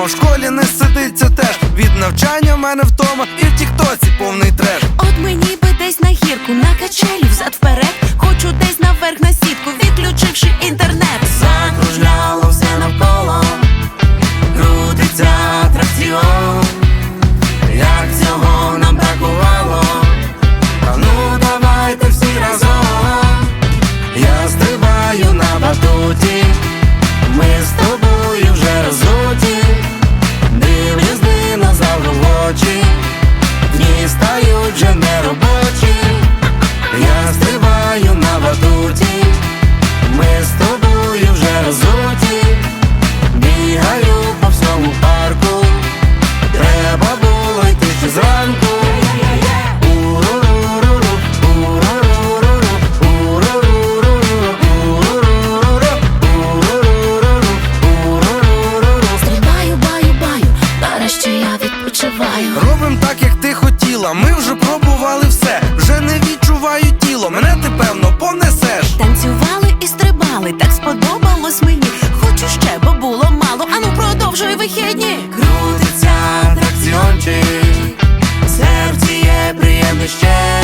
вдома, в школі не сидиться теж. Від навчання в мене втома, і в тіктоці повний треш. відчували все, вже не відчуваю тіло, мене ти певно понесеш. Танцювали і стрибали, так сподобалось мені. Хочу ще, бо було мало, ану ну продовжуй вихідні. Крутиться атракціончик, серці є приємно ще.